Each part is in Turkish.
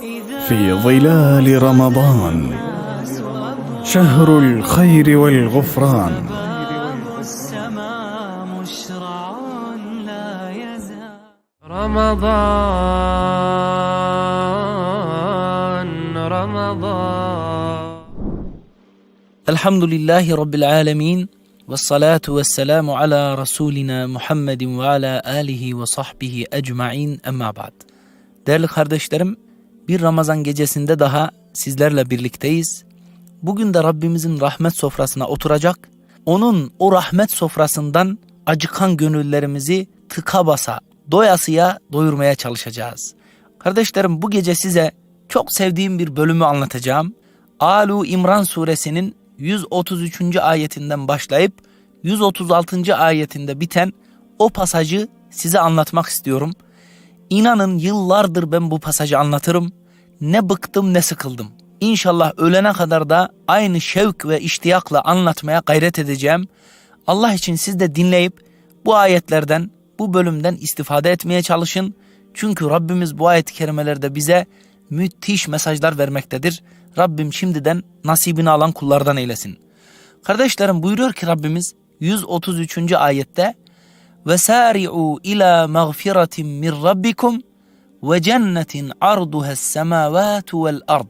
في ظلال رمضان. شهر الخير والغفران. السماء مشرع لا يزال رمضان رمضان. الحمد لله رب العالمين والصلاة والسلام على رسولنا Muhammed ve ala alihi ve sahbihi ecmain emma ba'd. Değerli kardeşlerim, bir Ramazan gecesinde daha sizlerle birlikteyiz. Bugün de Rabbimizin rahmet sofrasına oturacak, onun o rahmet sofrasından acıkan gönüllerimizi tıka basa, doyasıya doyurmaya çalışacağız. Kardeşlerim bu gece size çok sevdiğim bir bölümü anlatacağım. Alu İmran suresinin 133. ayetinden başlayıp 136. ayetinde biten o pasajı size anlatmak istiyorum. İnanın yıllardır ben bu pasajı anlatırım ne bıktım ne sıkıldım. İnşallah ölene kadar da aynı şevk ve iştiyakla anlatmaya gayret edeceğim. Allah için siz de dinleyip bu ayetlerden, bu bölümden istifade etmeye çalışın. Çünkü Rabbimiz bu ayet-i kerimelerde bize müthiş mesajlar vermektedir. Rabbim şimdiden nasibini alan kullardan eylesin. Kardeşlerim buyuruyor ki Rabbimiz 133. ayette ve sari'u ila mağfiratin min rabbikum ve cennetin arduha semavatu vel ard.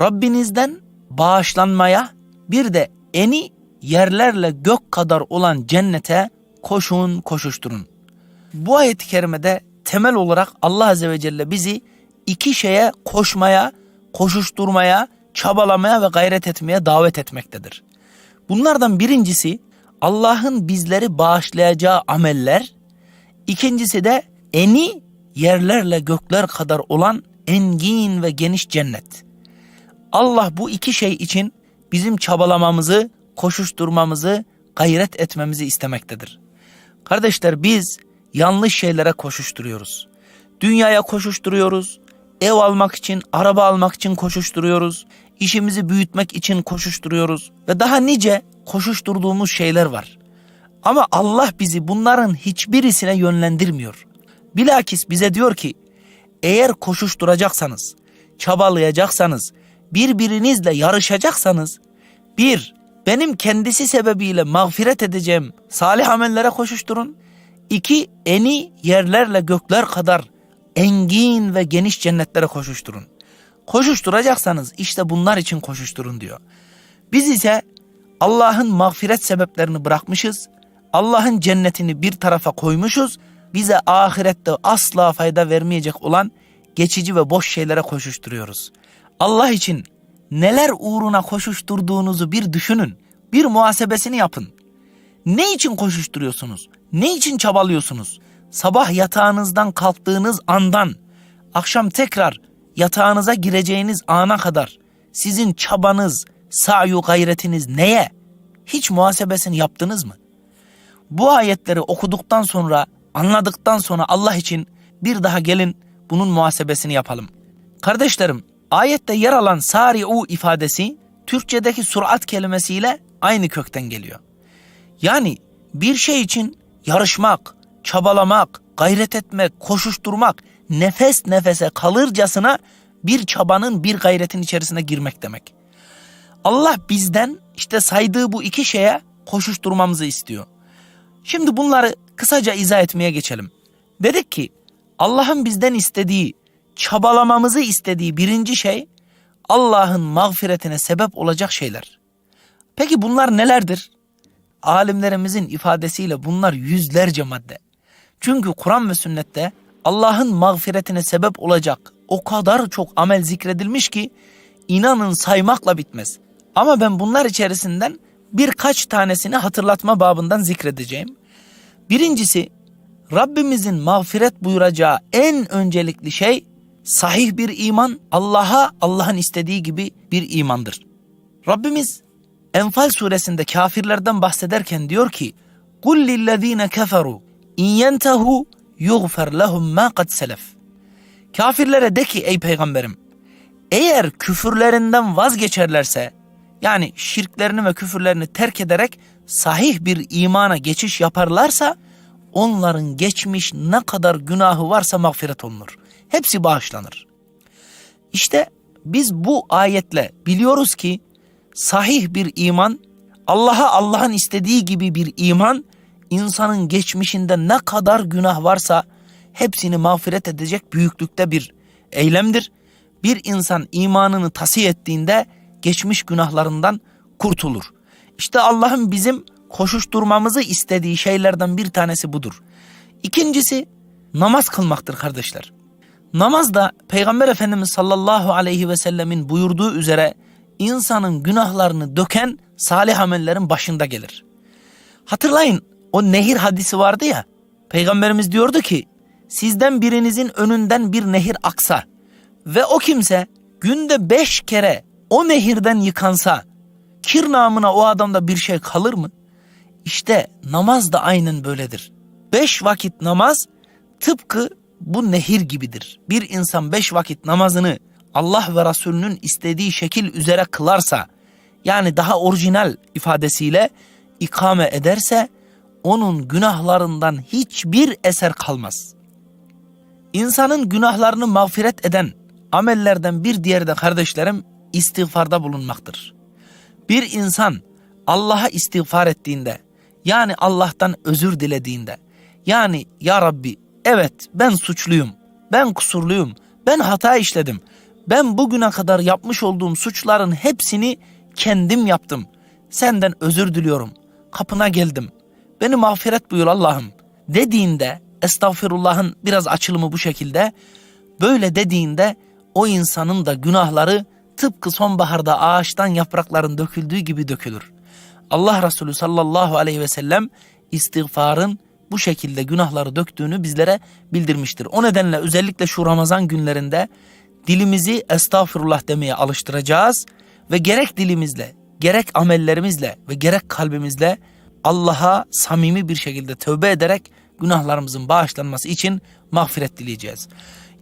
Rabbinizden bağışlanmaya bir de eni yerlerle gök kadar olan cennete koşun koşuşturun. Bu ayet-i kerimede temel olarak Allah Azze ve Celle bizi iki şeye koşmaya, koşuşturmaya, çabalamaya ve gayret etmeye davet etmektedir. Bunlardan birincisi Allah'ın bizleri bağışlayacağı ameller, ikincisi de eni yerlerle gökler kadar olan engin ve geniş cennet. Allah bu iki şey için bizim çabalamamızı, koşuşturmamızı, gayret etmemizi istemektedir. Kardeşler biz yanlış şeylere koşuşturuyoruz. Dünyaya koşuşturuyoruz. Ev almak için, araba almak için koşuşturuyoruz. İşimizi büyütmek için koşuşturuyoruz. Ve daha nice koşuşturduğumuz şeyler var. Ama Allah bizi bunların hiçbirisine yönlendirmiyor. Bilakis bize diyor ki eğer koşuşturacaksanız, çabalayacaksanız, birbirinizle yarışacaksanız bir, benim kendisi sebebiyle mağfiret edeceğim salih amellere koşuşturun. İki, eni yerlerle gökler kadar engin ve geniş cennetlere koşuşturun. Koşuşturacaksanız işte bunlar için koşuşturun diyor. Biz ise Allah'ın mağfiret sebeplerini bırakmışız. Allah'ın cennetini bir tarafa koymuşuz. Bize ahirette asla fayda vermeyecek olan geçici ve boş şeylere koşuşturuyoruz. Allah için neler uğruna koşuşturduğunuzu bir düşünün. Bir muhasebesini yapın. Ne için koşuşturuyorsunuz? Ne için çabalıyorsunuz? Sabah yatağınızdan kalktığınız andan akşam tekrar yatağınıza gireceğiniz ana kadar sizin çabanız, sa'yu gayretiniz neye? Hiç muhasebesini yaptınız mı? Bu ayetleri okuduktan sonra, anladıktan sonra Allah için bir daha gelin bunun muhasebesini yapalım. Kardeşlerim, ayette yer alan sari'u ifadesi Türkçedeki surat kelimesiyle aynı kökten geliyor. Yani bir şey için yarışmak, çabalamak, gayret etmek, koşuşturmak, nefes nefese kalırcasına bir çabanın, bir gayretin içerisine girmek demek. Allah bizden işte saydığı bu iki şeye koşuşturmamızı istiyor. Şimdi bunları kısaca izah etmeye geçelim. Dedik ki Allah'ın bizden istediği, çabalamamızı istediği birinci şey Allah'ın mağfiretine sebep olacak şeyler. Peki bunlar nelerdir? Alimlerimizin ifadesiyle bunlar yüzlerce madde. Çünkü Kur'an ve sünnette Allah'ın mağfiretine sebep olacak o kadar çok amel zikredilmiş ki inanın saymakla bitmez. Ama ben bunlar içerisinden birkaç tanesini hatırlatma babından zikredeceğim. Birincisi Rabbimizin mağfiret buyuracağı en öncelikli şey sahih bir iman, Allah'a Allah'ın istediği gibi bir imandır. Rabbimiz Enfal suresinde kafirlerden bahsederken diyor ki: "Kul lillezine keferu in yentehu yughfar lehum ma kad selef." Kafirlere de ki ey peygamberim eğer küfürlerinden vazgeçerlerse yani şirklerini ve küfürlerini terk ederek sahih bir imana geçiş yaparlarsa onların geçmiş ne kadar günahı varsa mağfiret olunur. Hepsi bağışlanır. İşte biz bu ayetle biliyoruz ki sahih bir iman, Allah'a Allah'ın istediği gibi bir iman, insanın geçmişinde ne kadar günah varsa hepsini mağfiret edecek büyüklükte bir eylemdir. Bir insan imanını tasih ettiğinde geçmiş günahlarından kurtulur. İşte Allah'ın bizim koşuşturmamızı istediği şeylerden bir tanesi budur. İkincisi namaz kılmaktır kardeşler. Namaz da Peygamber Efendimiz sallallahu aleyhi ve sellemin buyurduğu üzere insanın günahlarını döken salih amellerin başında gelir. Hatırlayın o nehir hadisi vardı ya. Peygamberimiz diyordu ki sizden birinizin önünden bir nehir aksa ve o kimse günde beş kere o nehirden yıkansa kir namına o adamda bir şey kalır mı? İşte namaz da aynen böyledir. Beş vakit namaz tıpkı bu nehir gibidir. Bir insan beş vakit namazını Allah ve Resulünün istediği şekil üzere kılarsa, yani daha orijinal ifadesiyle ikame ederse, onun günahlarından hiçbir eser kalmaz. İnsanın günahlarını mağfiret eden amellerden bir diğeri de kardeşlerim istiğfarda bulunmaktır. Bir insan Allah'a istiğfar ettiğinde, yani Allah'tan özür dilediğinde, yani ya Rabbi evet ben suçluyum, ben kusurluyum, ben hata işledim, ben bugüne kadar yapmış olduğum suçların hepsini kendim yaptım. Senden özür diliyorum, kapına geldim, beni mağfiret buyur Allah'ım dediğinde, estağfirullah'ın biraz açılımı bu şekilde, böyle dediğinde o insanın da günahları tıpkı sonbaharda ağaçtan yaprakların döküldüğü gibi dökülür. Allah Resulü sallallahu aleyhi ve sellem istiğfarın bu şekilde günahları döktüğünü bizlere bildirmiştir. O nedenle özellikle şu Ramazan günlerinde dilimizi estağfurullah demeye alıştıracağız ve gerek dilimizle, gerek amellerimizle ve gerek kalbimizle Allah'a samimi bir şekilde tövbe ederek günahlarımızın bağışlanması için mağfiret dileyeceğiz.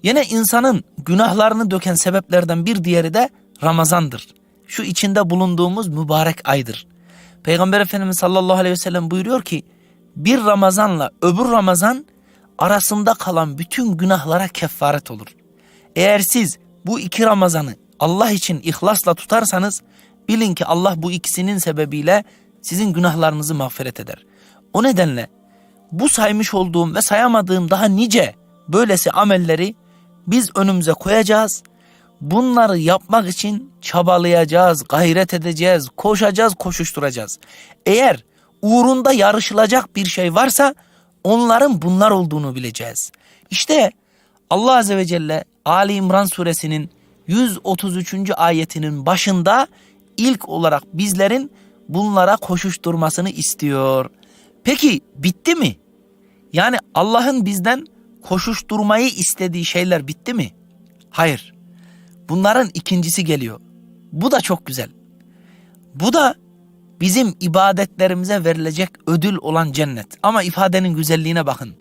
Yine insanın günahlarını döken sebeplerden bir diğeri de Ramazandır. Şu içinde bulunduğumuz mübarek aydır. Peygamber Efendimiz sallallahu aleyhi ve sellem buyuruyor ki bir Ramazanla öbür Ramazan arasında kalan bütün günahlara kefaret olur. Eğer siz bu iki Ramazan'ı Allah için ihlasla tutarsanız bilin ki Allah bu ikisinin sebebiyle sizin günahlarınızı mağfiret eder. O nedenle bu saymış olduğum ve sayamadığım daha nice böylesi amelleri biz önümüze koyacağız. Bunları yapmak için çabalayacağız, gayret edeceğiz, koşacağız, koşuşturacağız. Eğer uğrunda yarışılacak bir şey varsa onların bunlar olduğunu bileceğiz. İşte Allah Azze ve Celle Ali İmran suresinin 133. ayetinin başında ilk olarak bizlerin bunlara koşuşturmasını istiyor. Peki bitti mi? Yani Allah'ın bizden koşuşturmayı istediği şeyler bitti mi? Hayır. Bunların ikincisi geliyor. Bu da çok güzel. Bu da bizim ibadetlerimize verilecek ödül olan cennet. Ama ifadenin güzelliğine bakın.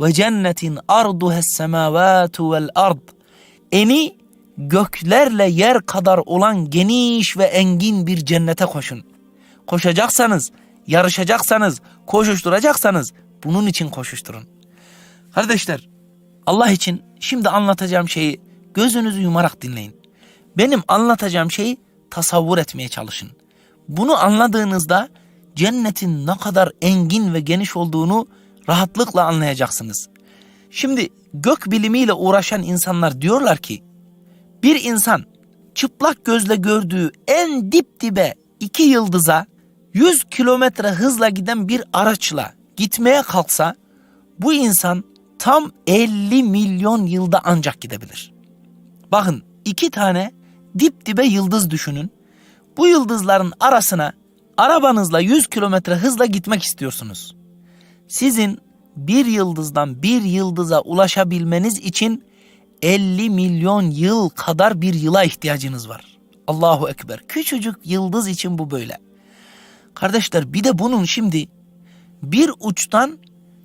Ve cennetin arduhes semavatu vel ard. Eni göklerle yer kadar olan geniş ve engin bir cennete koşun. Koşacaksanız, yarışacaksanız, koşuşturacaksanız bunun için koşuşturun. Kardeşler, Allah için şimdi anlatacağım şeyi gözünüzü yumarak dinleyin. Benim anlatacağım şeyi tasavvur etmeye çalışın. Bunu anladığınızda cennetin ne kadar engin ve geniş olduğunu rahatlıkla anlayacaksınız. Şimdi gök bilimiyle uğraşan insanlar diyorlar ki bir insan çıplak gözle gördüğü en dip dibe iki yıldıza 100 kilometre hızla giden bir araçla gitmeye kalksa bu insan tam 50 milyon yılda ancak gidebilir. Bakın iki tane dip dibe yıldız düşünün. Bu yıldızların arasına arabanızla 100 kilometre hızla gitmek istiyorsunuz. Sizin bir yıldızdan bir yıldıza ulaşabilmeniz için 50 milyon yıl kadar bir yıla ihtiyacınız var. Allahu Ekber. Küçücük yıldız için bu böyle. Kardeşler bir de bunun şimdi bir uçtan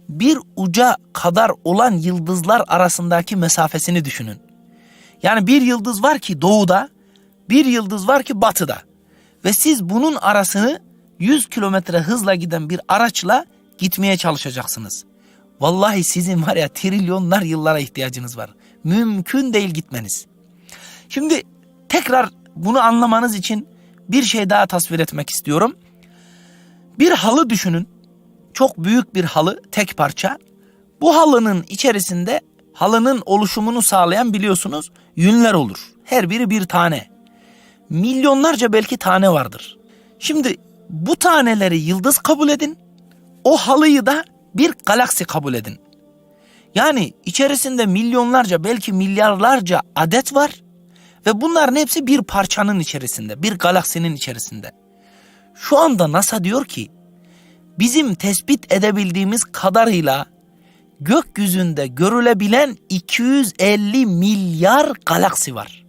bir uca kadar olan yıldızlar arasındaki mesafesini düşünün. Yani bir yıldız var ki doğuda, bir yıldız var ki batıda. Ve siz bunun arasını 100 kilometre hızla giden bir araçla gitmeye çalışacaksınız. Vallahi sizin var ya trilyonlar yıllara ihtiyacınız var. Mümkün değil gitmeniz. Şimdi tekrar bunu anlamanız için bir şey daha tasvir etmek istiyorum. Bir halı düşünün. Çok büyük bir halı, tek parça. Bu halının içerisinde halının oluşumunu sağlayan biliyorsunuz yünler olur. Her biri bir tane. Milyonlarca belki tane vardır. Şimdi bu taneleri yıldız kabul edin. O halıyı da bir galaksi kabul edin. Yani içerisinde milyonlarca belki milyarlarca adet var ve bunların hepsi bir parçanın içerisinde, bir galaksinin içerisinde. Şu anda NASA diyor ki bizim tespit edebildiğimiz kadarıyla gökyüzünde görülebilen 250 milyar galaksi var.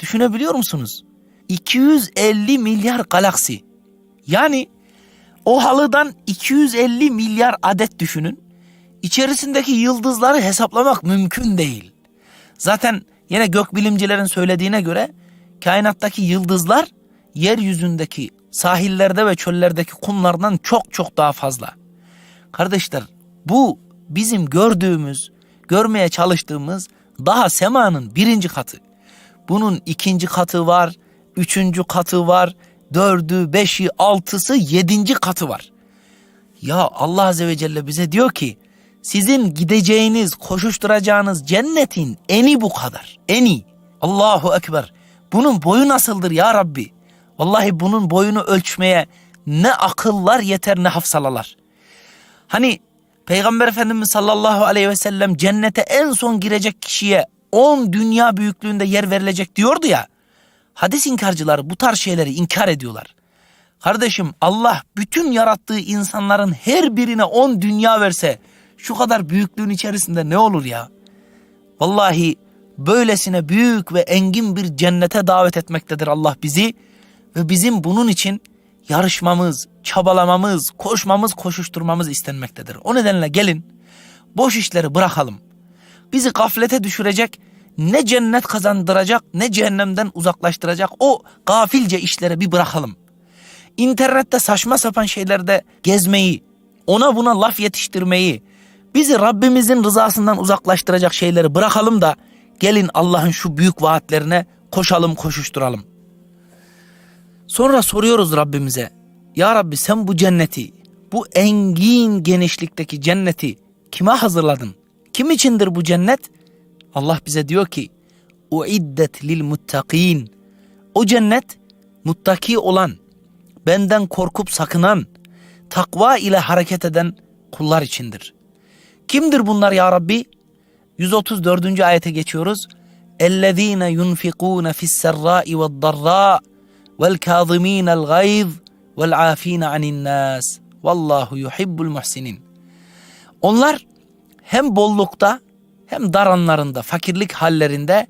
Düşünebiliyor musunuz? 250 milyar galaksi. Yani o halıdan 250 milyar adet düşünün. İçerisindeki yıldızları hesaplamak mümkün değil. Zaten yine gökbilimcilerin söylediğine göre kainattaki yıldızlar yeryüzündeki sahillerde ve çöllerdeki kumlardan çok çok daha fazla. Kardeşler bu bizim gördüğümüz, görmeye çalıştığımız daha semanın birinci katı. Bunun ikinci katı var, üçüncü katı var, dördü, beşi, altısı, yedinci katı var. Ya Allah Azze ve Celle bize diyor ki sizin gideceğiniz, koşuşturacağınız cennetin eni bu kadar. Eni. Allahu Ekber. Bunun boyu nasıldır ya Rabbi? Vallahi bunun boyunu ölçmeye ne akıllar yeter ne hafsalalar. Hani Peygamber Efendimiz sallallahu aleyhi ve sellem cennete en son girecek kişiye 10 dünya büyüklüğünde yer verilecek diyordu ya. Hadis inkarcıları bu tarz şeyleri inkar ediyorlar. Kardeşim Allah bütün yarattığı insanların her birine 10 dünya verse şu kadar büyüklüğün içerisinde ne olur ya? Vallahi böylesine büyük ve engin bir cennete davet etmektedir Allah bizi ve bizim bunun için yarışmamız, çabalamamız, koşmamız, koşuşturmamız istenmektedir. O nedenle gelin boş işleri bırakalım. Bizi gaflete düşürecek, ne cennet kazandıracak, ne cehennemden uzaklaştıracak o gafilce işlere bir bırakalım. İnternette saçma sapan şeylerde gezmeyi, ona buna laf yetiştirmeyi, bizi Rabbimizin rızasından uzaklaştıracak şeyleri bırakalım da gelin Allah'ın şu büyük vaatlerine koşalım, koşuşturalım. Sonra soruyoruz Rabbimize. Ya Rabbi sen bu cenneti, bu engin genişlikteki cenneti kime hazırladın? Kim içindir bu cennet? Allah bize diyor ki uiddet lil muttakin. O cennet muttaki olan, benden korkup sakınan, takva ile hareket eden kullar içindir. Kimdir bunlar ya Rabbi? 134. ayete geçiyoruz. اَلَّذ۪ينَ يُنْفِقُونَ فِي السَّرَّاءِ وَالضَّرَّاءِ vel kâzimînel gayz vel afîne anin nâs. Vallahu yuhibbul muhsinin. Onlar hem bollukta hem dar anlarında, fakirlik hallerinde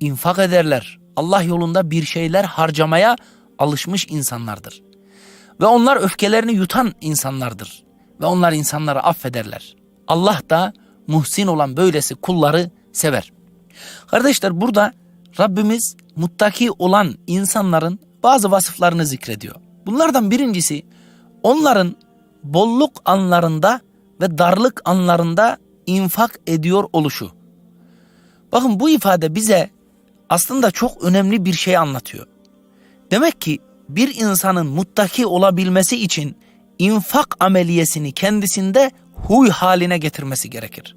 infak ederler. Allah yolunda bir şeyler harcamaya alışmış insanlardır. Ve onlar öfkelerini yutan insanlardır. Ve onlar insanları affederler. Allah da muhsin olan böylesi kulları sever. Kardeşler burada Rabbimiz muttaki olan insanların bazı vasıflarını zikrediyor. Bunlardan birincisi onların bolluk anlarında ve darlık anlarında infak ediyor oluşu. Bakın bu ifade bize aslında çok önemli bir şey anlatıyor. Demek ki bir insanın muttaki olabilmesi için infak ameliyesini kendisinde huy haline getirmesi gerekir.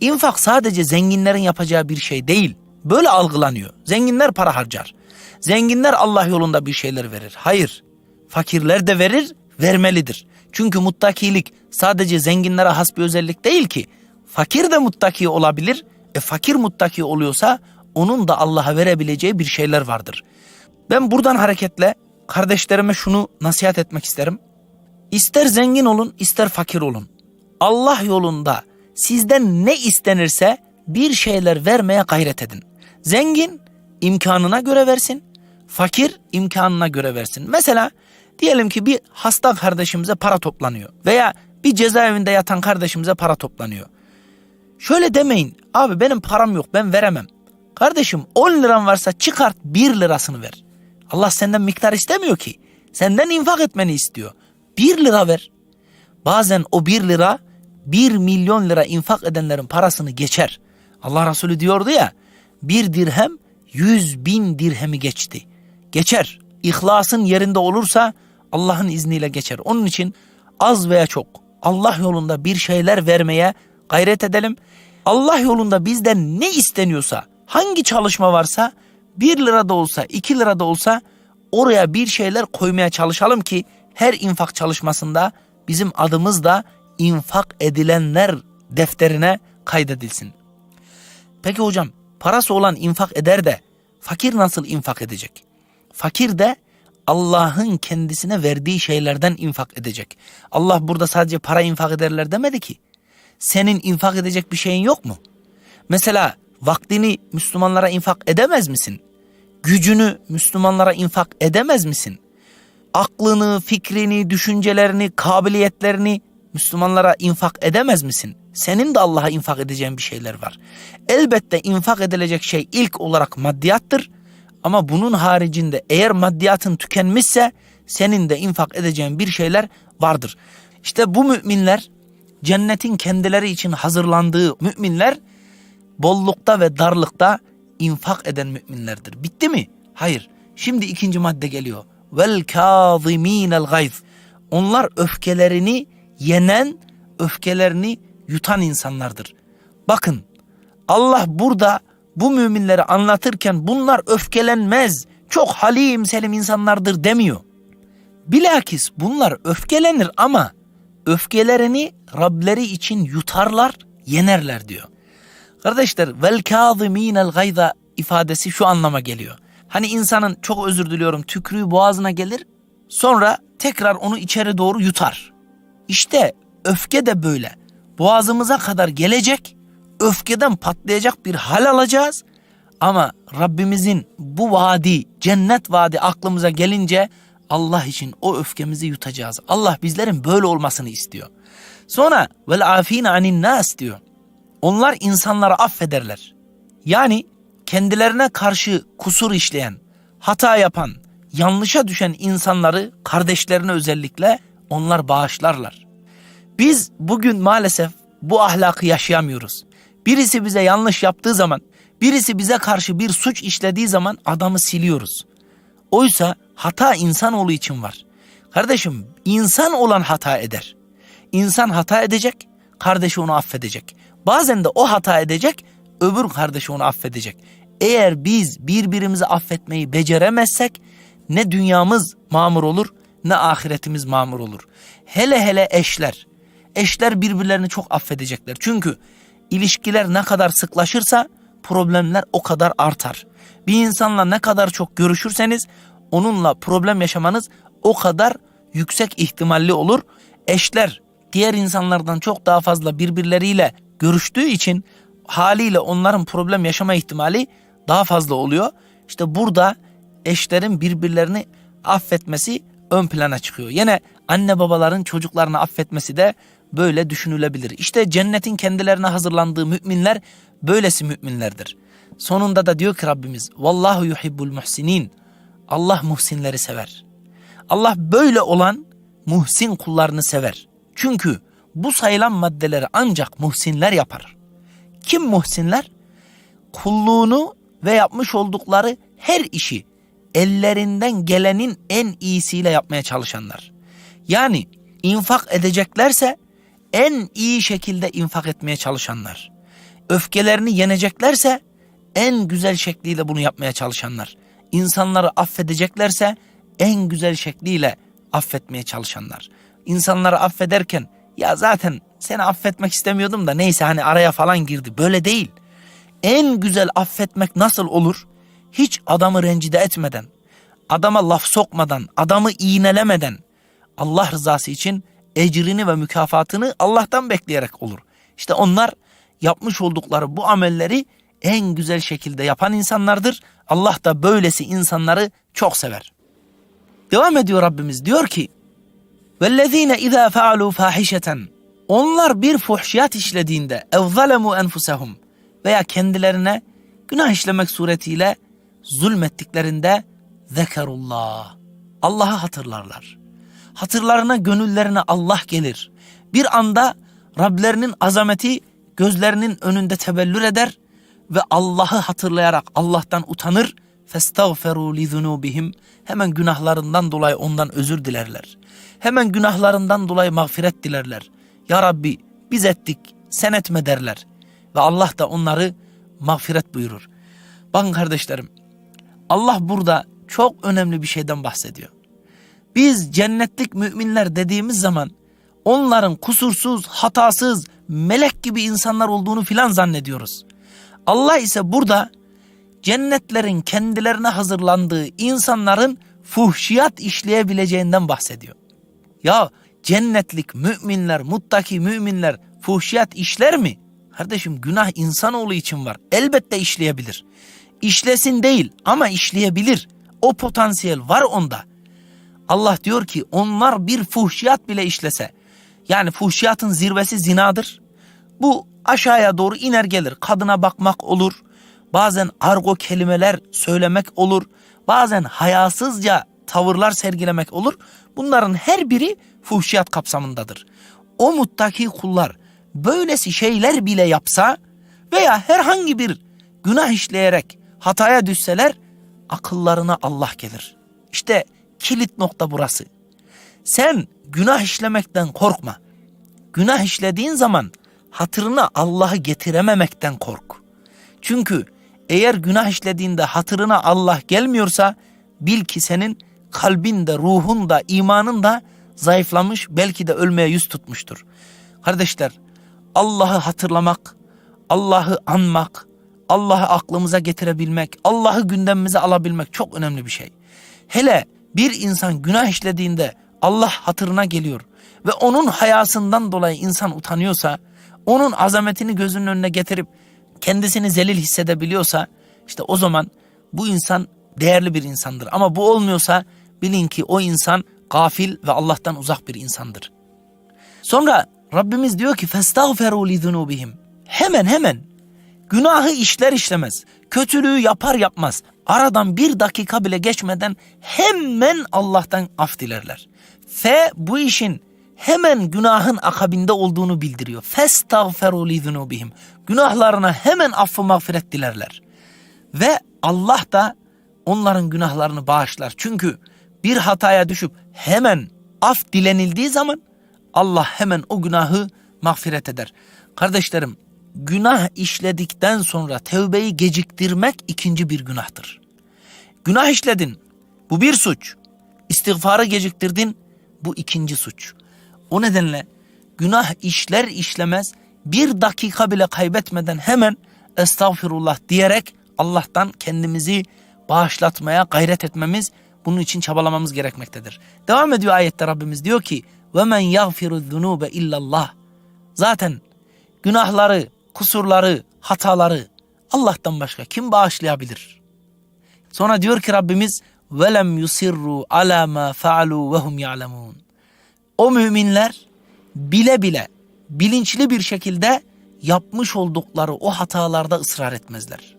İnfak sadece zenginlerin yapacağı bir şey değil. Böyle algılanıyor. Zenginler para harcar. Zenginler Allah yolunda bir şeyler verir. Hayır. Fakirler de verir, vermelidir. Çünkü muttakilik sadece zenginlere has bir özellik değil ki. Fakir de muttaki olabilir. E fakir muttaki oluyorsa onun da Allah'a verebileceği bir şeyler vardır. Ben buradan hareketle kardeşlerime şunu nasihat etmek isterim. İster zengin olun, ister fakir olun. Allah yolunda sizden ne istenirse bir şeyler vermeye gayret edin. Zengin imkanına göre versin, fakir imkanına göre versin. Mesela diyelim ki bir hasta kardeşimize para toplanıyor veya bir cezaevinde yatan kardeşimize para toplanıyor. Şöyle demeyin, abi benim param yok ben veremem. Kardeşim 10 liran varsa çıkart 1 lirasını ver. Allah senden miktar istemiyor ki. Senden infak etmeni istiyor. 1 lira ver. Bazen o 1 lira 1 milyon lira infak edenlerin parasını geçer. Allah Resulü diyordu ya bir dirhem yüz bin dirhemi geçti. Geçer. İhlasın yerinde olursa Allah'ın izniyle geçer. Onun için az veya çok Allah yolunda bir şeyler vermeye gayret edelim. Allah yolunda bizden ne isteniyorsa, hangi çalışma varsa bir lira da olsa, iki lira da olsa oraya bir şeyler koymaya çalışalım ki her infak çalışmasında bizim adımız da infak edilenler defterine kaydedilsin. Peki hocam parası olan infak eder de fakir nasıl infak edecek? Fakir de Allah'ın kendisine verdiği şeylerden infak edecek. Allah burada sadece para infak ederler demedi ki. Senin infak edecek bir şeyin yok mu? Mesela vaktini Müslümanlara infak edemez misin? Gücünü Müslümanlara infak edemez misin? Aklını, fikrini, düşüncelerini, kabiliyetlerini Müslümanlara infak edemez misin? Senin de Allah'a infak edeceğin bir şeyler var. Elbette infak edilecek şey ilk olarak maddiyattır. Ama bunun haricinde eğer maddiyatın tükenmişse senin de infak edeceğin bir şeyler vardır. İşte bu müminler cennetin kendileri için hazırlandığı müminler bollukta ve darlıkta infak eden müminlerdir. Bitti mi? Hayır. Şimdi ikinci madde geliyor. Vel kâzimînel gayz. Onlar öfkelerini yenen, öfkelerini yutan insanlardır. Bakın Allah burada bu müminleri anlatırken bunlar öfkelenmez, çok halim selim insanlardır demiyor. Bilakis bunlar öfkelenir ama öfkelerini Rableri için yutarlar, yenerler diyor. Kardeşler vel kâzimînel gayza ifadesi şu anlama geliyor. Hani insanın çok özür diliyorum tükrüğü boğazına gelir sonra tekrar onu içeri doğru yutar. İşte öfke de böyle. Boğazımıza kadar gelecek, öfkeden patlayacak bir hal alacağız. Ama Rabbimizin bu vaadi, cennet vaadi aklımıza gelince Allah için o öfkemizi yutacağız. Allah bizlerin böyle olmasını istiyor. Sonra vel afine anin nas diyor. Onlar insanları affederler. Yani kendilerine karşı kusur işleyen, hata yapan, yanlışa düşen insanları kardeşlerine özellikle onlar bağışlarlar. Biz bugün maalesef bu ahlakı yaşayamıyoruz. Birisi bize yanlış yaptığı zaman, birisi bize karşı bir suç işlediği zaman adamı siliyoruz. Oysa hata insanoğlu için var. Kardeşim insan olan hata eder. İnsan hata edecek, kardeşi onu affedecek. Bazen de o hata edecek, öbür kardeşi onu affedecek. Eğer biz birbirimizi affetmeyi beceremezsek ne dünyamız mamur olur ne ahiretimiz mamur olur. Hele hele eşler. Eşler birbirlerini çok affedecekler. Çünkü ilişkiler ne kadar sıklaşırsa problemler o kadar artar. Bir insanla ne kadar çok görüşürseniz onunla problem yaşamanız o kadar yüksek ihtimalli olur. Eşler diğer insanlardan çok daha fazla birbirleriyle görüştüğü için haliyle onların problem yaşama ihtimali daha fazla oluyor. İşte burada eşlerin birbirlerini affetmesi ön plana çıkıyor. Yine anne babaların çocuklarını affetmesi de böyle düşünülebilir. İşte cennetin kendilerine hazırlandığı müminler böylesi müminlerdir. Sonunda da diyor ki Rabbimiz Vallahu yuhibbul muhsinin. Allah muhsinleri sever. Allah böyle olan muhsin kullarını sever. Çünkü bu sayılan maddeleri ancak muhsinler yapar. Kim muhsinler? Kulluğunu ve yapmış oldukları her işi ellerinden gelenin en iyisiyle yapmaya çalışanlar. Yani infak edeceklerse en iyi şekilde infak etmeye çalışanlar. Öfkelerini yeneceklerse en güzel şekliyle bunu yapmaya çalışanlar. İnsanları affedeceklerse en güzel şekliyle affetmeye çalışanlar. İnsanları affederken ya zaten seni affetmek istemiyordum da neyse hani araya falan girdi. Böyle değil. En güzel affetmek nasıl olur? Hiç adamı rencide etmeden, adama laf sokmadan, adamı iğnelemeden Allah rızası için ecrini ve mükafatını Allah'tan bekleyerek olur. İşte onlar yapmış oldukları bu amelleri en güzel şekilde yapan insanlardır. Allah da böylesi insanları çok sever. Devam ediyor Rabbimiz diyor ki وَالَّذ۪ينَ اِذَا فَعَلُوا فَاحِشَةً Onlar bir fuhşiyat işlediğinde اَوْظَلَمُوا اَنْفُسَهُمْ veya kendilerine günah işlemek suretiyle zulmettiklerinde zekerullah. Allah'ı hatırlarlar. Hatırlarına gönüllerine Allah gelir. Bir anda Rablerinin azameti gözlerinin önünde tebellür eder ve Allah'ı hatırlayarak Allah'tan utanır. Li zunubihim. Hemen günahlarından dolayı ondan özür dilerler. Hemen günahlarından dolayı mağfiret dilerler. Ya Rabbi biz ettik sen etme derler. Ve Allah da onları mağfiret buyurur. Bakın kardeşlerim Allah burada çok önemli bir şeyden bahsediyor. Biz cennetlik müminler dediğimiz zaman onların kusursuz, hatasız, melek gibi insanlar olduğunu filan zannediyoruz. Allah ise burada cennetlerin kendilerine hazırlandığı insanların fuhşiyat işleyebileceğinden bahsediyor. Ya cennetlik müminler, muttaki müminler fuhşiyat işler mi? Kardeşim günah insanoğlu için var. Elbette işleyebilir. İşlesin değil ama işleyebilir. O potansiyel var onda. Allah diyor ki onlar bir fuhşiyat bile işlese. Yani fuhşiyatın zirvesi zinadır. Bu aşağıya doğru iner gelir. Kadına bakmak olur. Bazen argo kelimeler söylemek olur. Bazen hayasızca tavırlar sergilemek olur. Bunların her biri fuhşiyat kapsamındadır. O muttaki kullar böylesi şeyler bile yapsa veya herhangi bir günah işleyerek hataya düşseler akıllarına Allah gelir. İşte kilit nokta burası. Sen günah işlemekten korkma. Günah işlediğin zaman hatırına Allah'ı getirememekten kork. Çünkü eğer günah işlediğinde hatırına Allah gelmiyorsa bil ki senin kalbin de ruhun da imanın da zayıflamış belki de ölmeye yüz tutmuştur. Kardeşler Allah'ı hatırlamak, Allah'ı anmak, Allah'ı aklımıza getirebilmek, Allah'ı gündemimize alabilmek çok önemli bir şey. Hele bir insan günah işlediğinde Allah hatırına geliyor ve onun hayasından dolayı insan utanıyorsa, onun azametini gözünün önüne getirip kendisini zelil hissedebiliyorsa işte o zaman bu insan değerli bir insandır. Ama bu olmuyorsa bilin ki o insan gafil ve Allah'tan uzak bir insandır. Sonra Rabbimiz diyor ki li zunubihim. Hemen hemen günahı işler işlemez. Kötülüğü yapar yapmaz. Aradan bir dakika bile geçmeden hemen Allah'tan af dilerler. Fe bu işin hemen günahın akabinde olduğunu bildiriyor. Festağferu li zunubihim. Günahlarına hemen affı mağfiret dilerler. Ve Allah da onların günahlarını bağışlar. Çünkü bir hataya düşüp hemen af dilenildiği zaman Allah hemen o günahı mağfiret eder. Kardeşlerim günah işledikten sonra tevbeyi geciktirmek ikinci bir günahtır. Günah işledin bu bir suç. İstiğfarı geciktirdin bu ikinci suç. O nedenle günah işler işlemez bir dakika bile kaybetmeden hemen estağfirullah diyerek Allah'tan kendimizi bağışlatmaya gayret etmemiz, bunun için çabalamamız gerekmektedir. Devam ediyor ayette Rabbimiz diyor ki: "Ve men yagfiru zunuba illallah." Zaten günahları, kusurları, hataları Allah'tan başka kim bağışlayabilir? Sonra diyor ki Rabbimiz: "Ve lem yusirru ala ma faalu ve hum ya'lemun." O müminler bile bile bilinçli bir şekilde yapmış oldukları o hatalarda ısrar etmezler.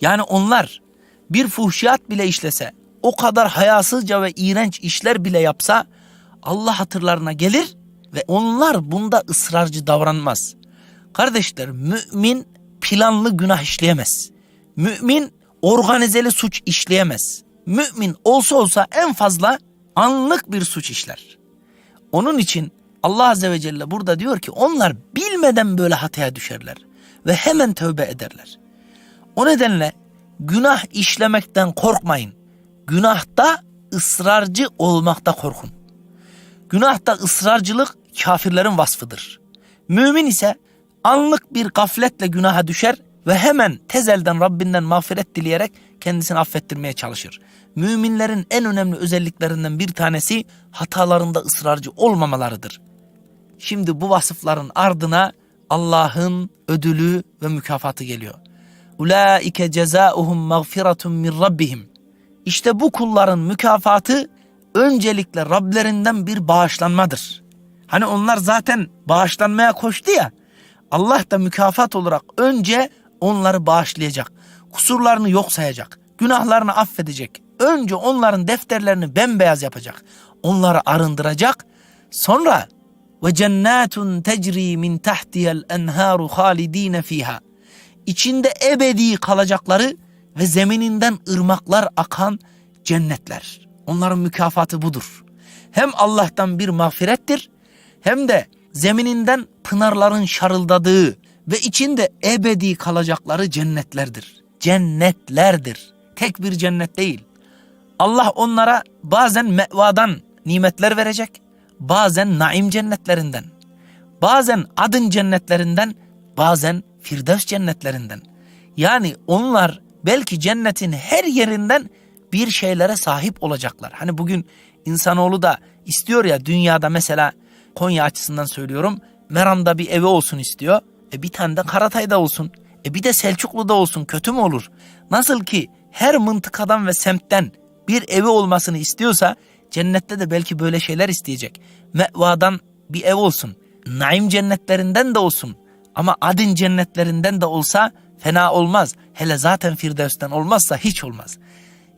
Yani onlar bir fuhşiyat bile işlese, o kadar hayasızca ve iğrenç işler bile yapsa Allah hatırlarına gelir ve onlar bunda ısrarcı davranmaz. Kardeşler mümin planlı günah işleyemez. Mümin organizeli suç işleyemez. Mümin olsa olsa en fazla anlık bir suç işler. Onun için Allah Azze ve Celle burada diyor ki onlar bilmeden böyle hataya düşerler ve hemen tövbe ederler. O nedenle günah işlemekten korkmayın. Günahta ısrarcı olmakta korkun. Günahta ısrarcılık kafirlerin vasfıdır. Mümin ise anlık bir gafletle günaha düşer ve hemen tezelden Rabbinden mağfiret dileyerek kendisini affettirmeye çalışır. Müminlerin en önemli özelliklerinden bir tanesi hatalarında ısrarcı olmamalarıdır. Şimdi bu vasıfların ardına Allah'ın ödülü ve mükafatı geliyor. Ulaike cezauhum mağfiretun min rabbihim. İşte bu kulların mükafatı öncelikle Rablerinden bir bağışlanmadır. Hani onlar zaten bağışlanmaya koştu ya. Allah da mükafat olarak önce onları bağışlayacak. Kusurlarını yok sayacak. Günahlarını affedecek. Önce onların defterlerini bembeyaz yapacak. Onları arındıracak. Sonra ve cennetun tecri min tahtiha'l enharu halidin fiha. içinde ebedi kalacakları ve zemininden ırmaklar akan cennetler. Onların mükafatı budur. Hem Allah'tan bir mağfirettir hem de zemininden pınarların şarıldadığı ve içinde ebedi kalacakları cennetlerdir. Cennetlerdir. Tek bir cennet değil. Allah onlara bazen mevadan nimetler verecek, bazen naim cennetlerinden, bazen adın cennetlerinden, bazen firdevs cennetlerinden. Yani onlar belki cennetin her yerinden bir şeylere sahip olacaklar. Hani bugün insanoğlu da istiyor ya dünyada mesela Konya açısından söylüyorum. Meram'da bir evi olsun istiyor. E bir tane de Karatay'da olsun. E bir de Selçuklu'da olsun kötü mü olur? Nasıl ki her mıntıkadan ve semtten bir evi olmasını istiyorsa cennette de belki böyle şeyler isteyecek. Mevadan bir ev olsun. Naim cennetlerinden de olsun. Ama adın cennetlerinden de olsa fena olmaz. Hele zaten Firdevs'ten olmazsa hiç olmaz.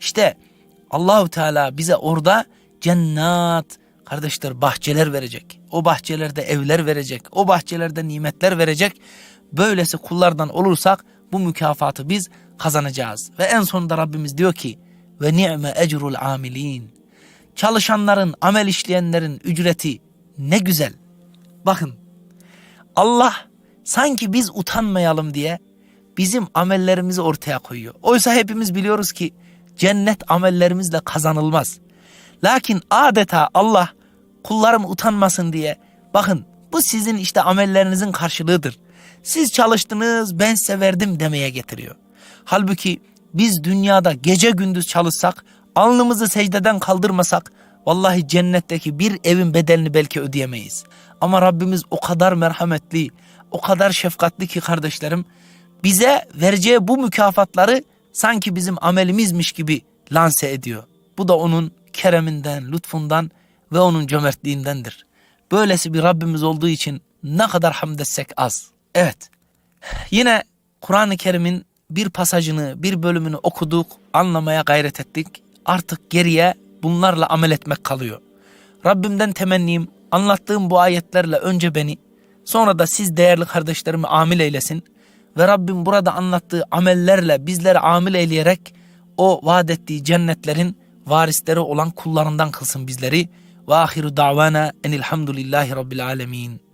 İşte Allahu Teala bize orada cennet kardeşler bahçeler verecek. O bahçelerde evler verecek. O bahçelerde nimetler verecek. Böylesi kullardan olursak bu mükafatı biz kazanacağız. Ve en sonunda Rabbimiz diyor ki ve ni'me ecrul amilin. Çalışanların, amel işleyenlerin ücreti ne güzel. Bakın Allah sanki biz utanmayalım diye bizim amellerimizi ortaya koyuyor. Oysa hepimiz biliyoruz ki cennet amellerimizle kazanılmaz. Lakin adeta Allah kullarım utanmasın diye bakın bu sizin işte amellerinizin karşılığıdır. Siz çalıştınız ben size verdim demeye getiriyor. Halbuki biz dünyada gece gündüz çalışsak alnımızı secdeden kaldırmasak vallahi cennetteki bir evin bedelini belki ödeyemeyiz. Ama Rabbimiz o kadar merhametli, o kadar şefkatli ki kardeşlerim bize vereceği bu mükafatları sanki bizim amelimizmiş gibi lanse ediyor. Bu da onun kereminden, lütfundan ve onun cömertliğindendir. Böylesi bir Rabbimiz olduğu için ne kadar hamd etsek az. Evet. Yine Kur'an-ı Kerim'in bir pasajını, bir bölümünü okuduk, anlamaya gayret ettik. Artık geriye bunlarla amel etmek kalıyor. Rabbimden temennim anlattığım bu ayetlerle önce beni, sonra da siz değerli kardeşlerimi amil eylesin ve Rabbim burada anlattığı amellerle bizleri amil eyleyerek o vaat ettiği cennetlerin varisleri olan kullarından kılsın bizleri. Ve ahiru davana enilhamdülillahi rabbil alemin.